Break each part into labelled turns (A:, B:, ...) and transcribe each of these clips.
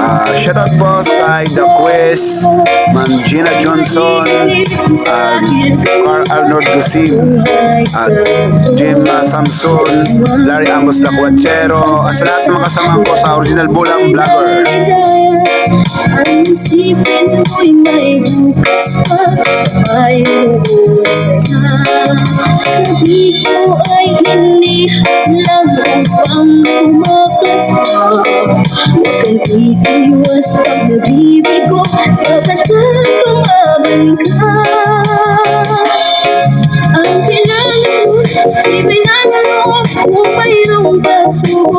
A: Ah, shoutout po kay The Quiz, Ma'am Gina Johnson, at Carl Arnold Gusim, at Jim ah, Samson, Larry Amos Lacuachero, at sa lahat ng mga kasama ko sa Original Bulang Vlogger.
B: Ang isipin mo'y may bukas pa Mayroon saya Sabi ko ay hindi lang upang tumakas ka Huwag kang iiwas pag nabibig ko Dapat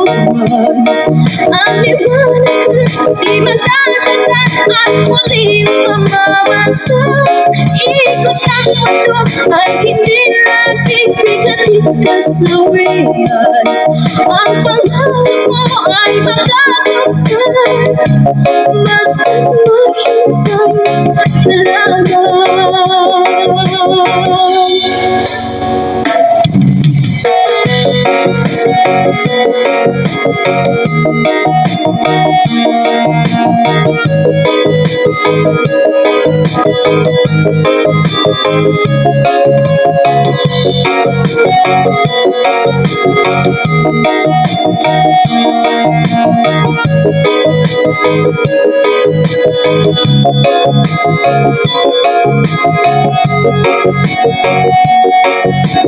B: man Ang liwanag Di magtatagal at muling mamamasa Ikot ang mundo ay hindi natin bigatin kasawian Ang pangarap mo Basta't maghintay lang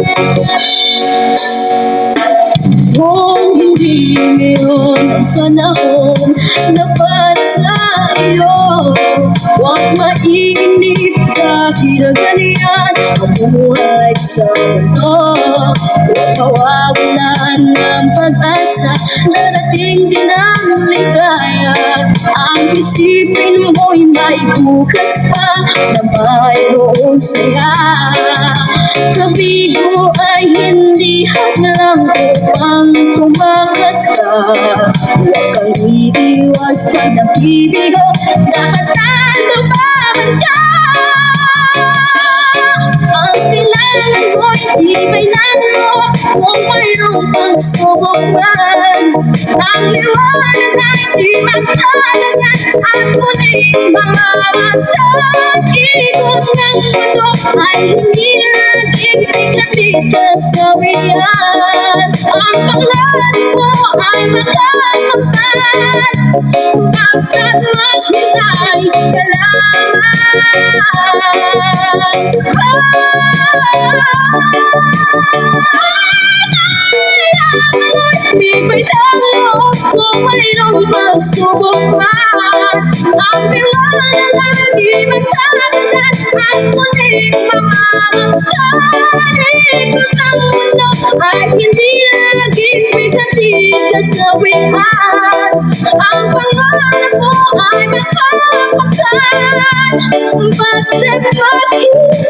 B: Kung hindi ngayon ang panahon na para sa iyo Huwag mainip dahil ganyan ang buhay sa mundo. Huwag mawawalan ng pag-asa Darating din ang ligaya. Ang isipin mo'y may bukas pa Na mayroong saya. Kabigo ay hindi hadlang upang tumakas ka. Huwag kang iiwas sa nabibigo Dapat na lumaban ka kailangan mo hindi kailangan Kung mayroong pagsubok man Ang liwanag ay di magtatagal At muling mamamasan Ikot ng mundo ay hindi laging biglating kasawian Ang mo ay makakampal Basta't maghintay ka Di talo kung mayroong pagsubok man Ang liwanag ay di magtatagal At muling mamamasan Ikot ang mundo ay hindi laging bigatin kasawian Ang pangarap mo ay makakapagkan Basta't maghintay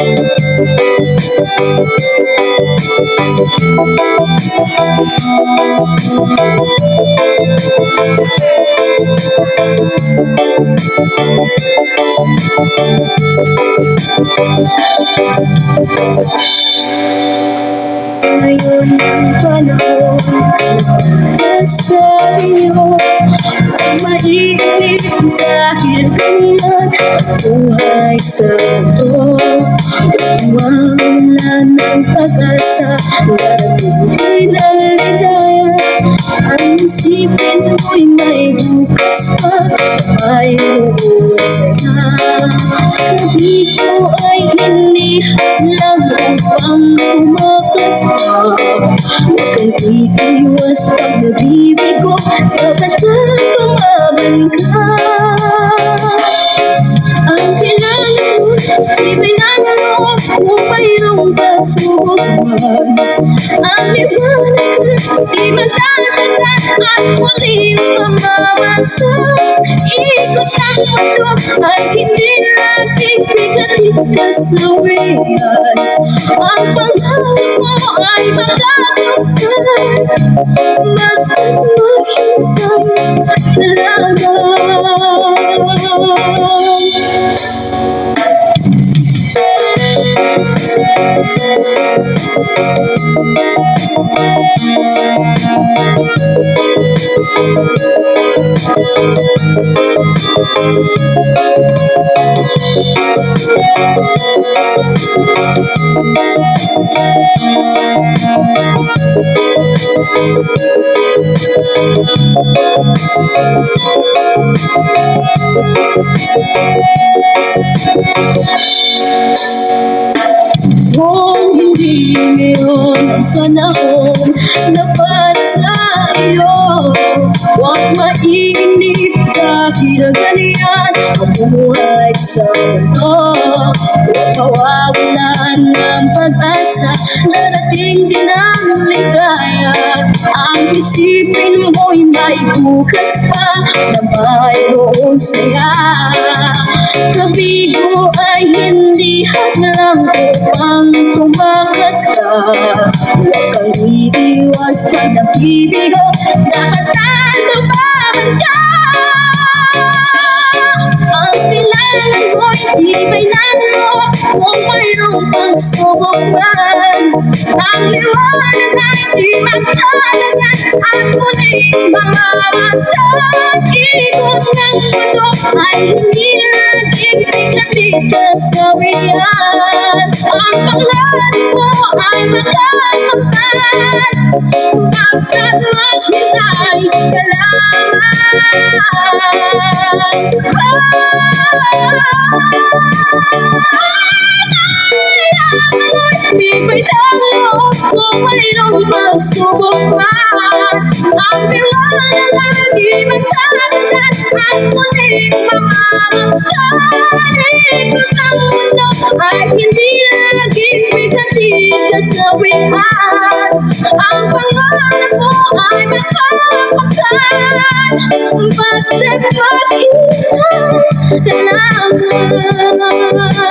B: ka Ngayon ang panahon para sa iyo Dahil kailan buhay sa mundo Wala ng pag-asa Darating ang ligaya Ang isipin mo'y may bukas pa Mayroon saya Sabi ko ay hindi lang upang tumakas ka Huwag kang iiwas pag nabibig ko Dapat na pumaban ka Kailangan mo, mayroong pagsubok man Ang liwanag di magtatagal At muling mamamasan Ikot ang mundo ay hindi laging bigatit kasawian Ang pangarap mo ay makatupad Basta't Kung hindi ngayon ang panahon na para iyo Huwag mainip ganyan ang buhay sa mundo. Huwag mawawalan ng pag-asa Darating din ang ligaya isipin mo'y may bukas pa Na mayroong saya. Kabigo ay hindi hadlang upang tumakas ka. Huwag kang iiwas sa nabibigo Dapat ay lumaban ka. Ang silangan mo'y di ba'y lalo Kung mayroong pagsubok man Ang liwanag ay di magtatagal At muling mamamasdan Ikot ng mundo ay hindi laging bigla-big kasawian Ang pangarap mo ay makakapal Basta't maghintay ka Di ba'y talo kung mayroong pagsubok man Ang liwanag ay di magtatagal At muling mamamasan Ikot ang mundo ay hindi kasawian Ang pangarap mo ay makakapagkan Basta't maghintay ka sa'yo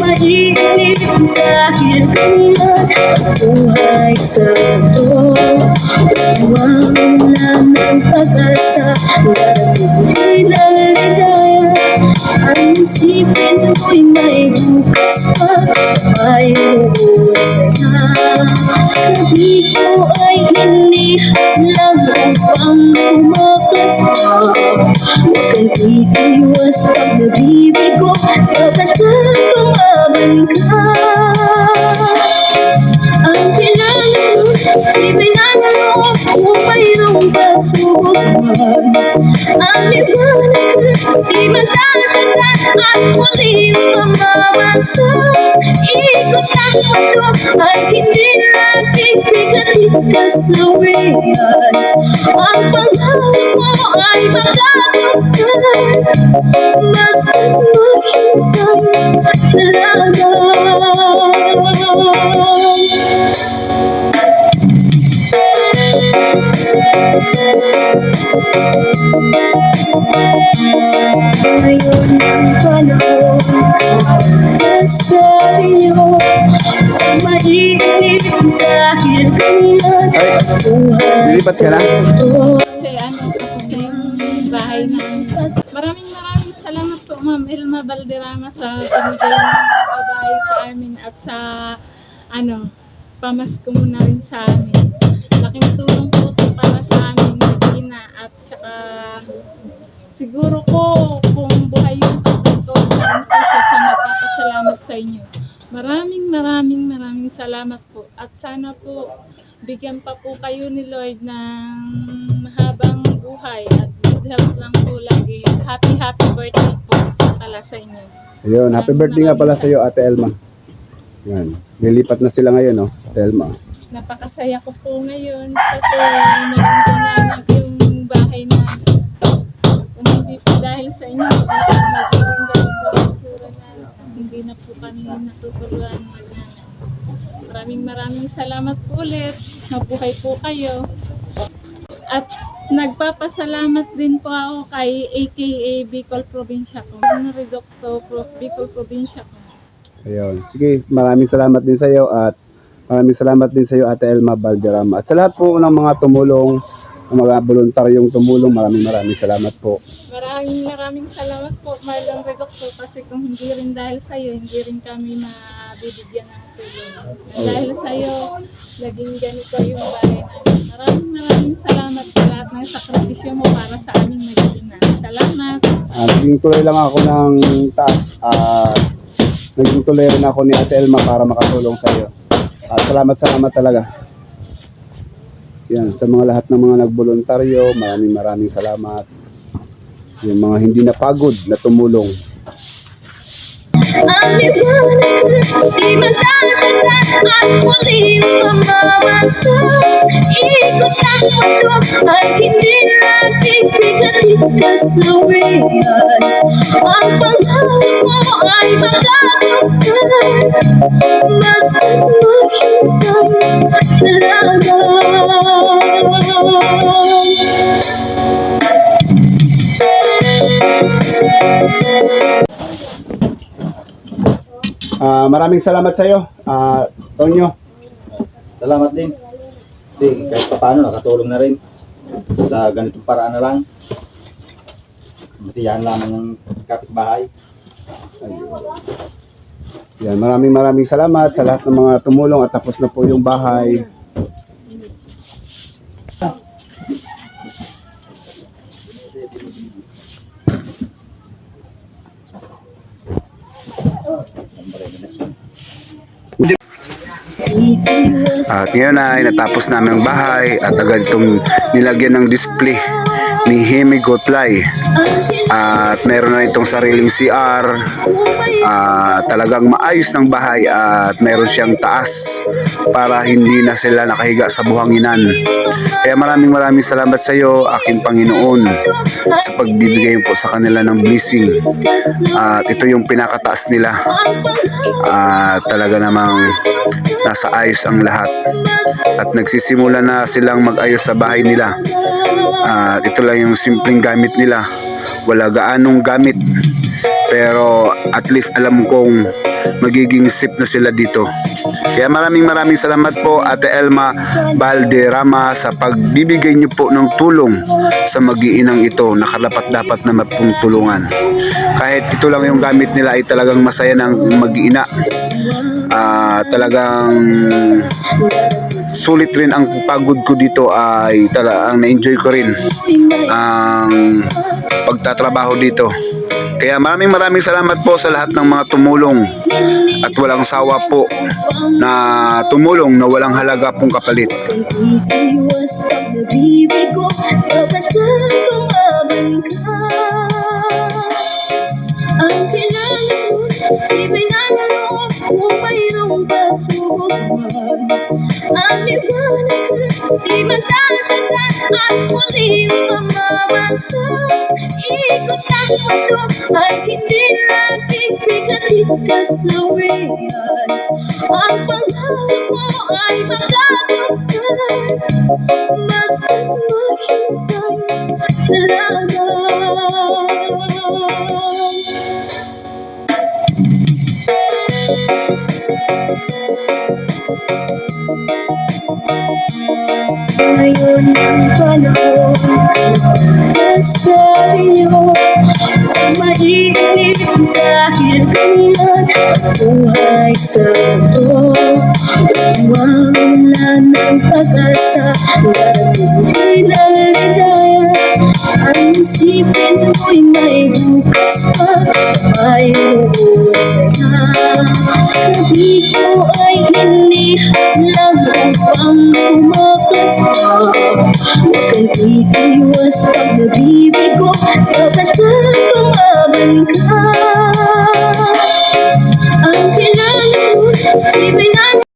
B: Mainit dahil kailan buhay sa mundo Wala ng pag-asa. Darating ng ligaya Ang isipin mo'y may bukas pa Mayroong saya Sabi ko ay hindi lang upang tumakas ka. Huwag kang iiwas pag nabibig ko Dapat di ba'y nanalo Kung mayroong pagsubok man Ang liwanag, di magtatagal At muling mamamasan Ikot ang mundo ay hindi laging bigatit kasawian Ang pangarap mo ay makatupad Basta't maghintay lang Ngayon ang panahon Sa iyo Mainit dahil Buhay
A: lilipat ka na?
C: bahay na. Maraming maraming salamat po, Ma'am. Elma Valderrama sa binigay ng pagkain sa amin at sa ano, pamasko mo na rin sa amin. Laking tulong po para sa amin siguro ko kung buhay yung tatay ko, saan po siya sa magpapasalamat sa inyo. Maraming maraming maraming salamat po at sana po bigyan pa po kayo ni Lord ng mahabang buhay at good health lang po lagi. Happy happy birthday po sa pala sa inyo.
D: Ayun, happy birthday nga pala sa iyo, Ate Elma. Yan. Lilipat na sila ngayon, no? Ate Elma.
C: Napakasaya ko po ngayon kasi maganda na yung bahay dahil sa inyo, magiging ganito ang itsura na hindi na po kami natutuluan Maraming maraming salamat po ulit. Mabuhay po kayo. At nagpapasalamat din po ako kay AKA Bicol Provincia ko. Redocto Pro Bicol Provincia ko.
D: Ayun. Sige, maraming salamat din sa iyo at maraming salamat din sa iyo, Ate Elma Valderrama. At sa lahat po ng mga tumulong, ng mga voluntaryong tumulong, maraming maraming salamat po.
C: Maraming maraming salamat po Marlon Redocto kasi kung hindi rin dahil sa iyo, hindi rin kami mabibigyan ng tulong. Dahil sa iyo, naging ganito yung bahay namin. Maraming maraming salamat sa lahat ng sakripisyo mo para sa aming naging Salamat.
D: Ah, naging tuloy lang ako ng taas. at naging tuloy rin ako ni Ate Elma para makatulong sa iyo. At salamat, salamat talaga. Yan, sa mga lahat ng mga nagboluntaryo, maraming maraming salamat. Yung mga hindi napagod na tumulong.
B: Ikot ang mundo ay hindi natin bigatin kasawian Ang pangarap mo ay magdadagdag Basta't maghintay lang
D: Ah, maraming salamat sa iyo, ah, Tonyo.
E: Salamat din. Kasi kahit pa paano nakatulong na rin sa ganitong paraan na lang. Masiyahan lamang ng kapitbahay.
D: Yan, maraming maraming salamat sa lahat ng mga tumulong at tapos na po yung bahay.
A: At ngayon ay natapos namin ang bahay at agad itong nilagyan ng display ni Hemi Gotlay. At meron na itong sariling CR. Ah, talagang maayos ng bahay at meron siyang taas para hindi na sila nakahiga sa buhanginan. Kaya maraming maraming salamat sa iyo, aking Panginoon, sa pagbibigay po sa kanila ng blessing. At ito yung pinakataas nila. At talaga namang nasa ayos ang lahat. At nagsisimula na silang mag-ayos sa bahay nila. At ito lang yung simpleng gamit nila. Wala gaanong gamit. Pero at least alam kong magiging safe na sila dito. Kaya maraming maraming salamat po Ate Elma Valderrama sa pagbibigay niyo po ng tulong sa mag-iinang ito na karapat dapat na mapong tulungan. Kahit ito lang yung gamit nila ay talagang masaya ng mag-iina. Ah, talagang sulit rin ang pagod ko dito ay tala ang na-enjoy ko rin ang pagtatrabaho dito. Kaya maraming maraming salamat po sa lahat ng mga tumulong at walang sawa po na tumulong na walang halaga pong kapalit.
B: Ang kailangan mo Di pinanalo Kung mayroong pagsubok man Ang liwanag Di magdadagat At muling mamamasa Ikot ang mundo Ay hindi natin bigatin kasawian Ang pangarap ay magdadagdag Basta't maghintay lang Ngayon panahon Nasa iyo Mainit dahil kailan ang buhay sa to Wala ng pag-asa Darating ng ligaya Ang isipin mo'y may bukas pa Mayroon saya Sabi ko ay hindi lang upang tumakas ka Huwag kang iiwas pag nabibig ko Dapat na lumaban ka Ang kailangan mo, di ba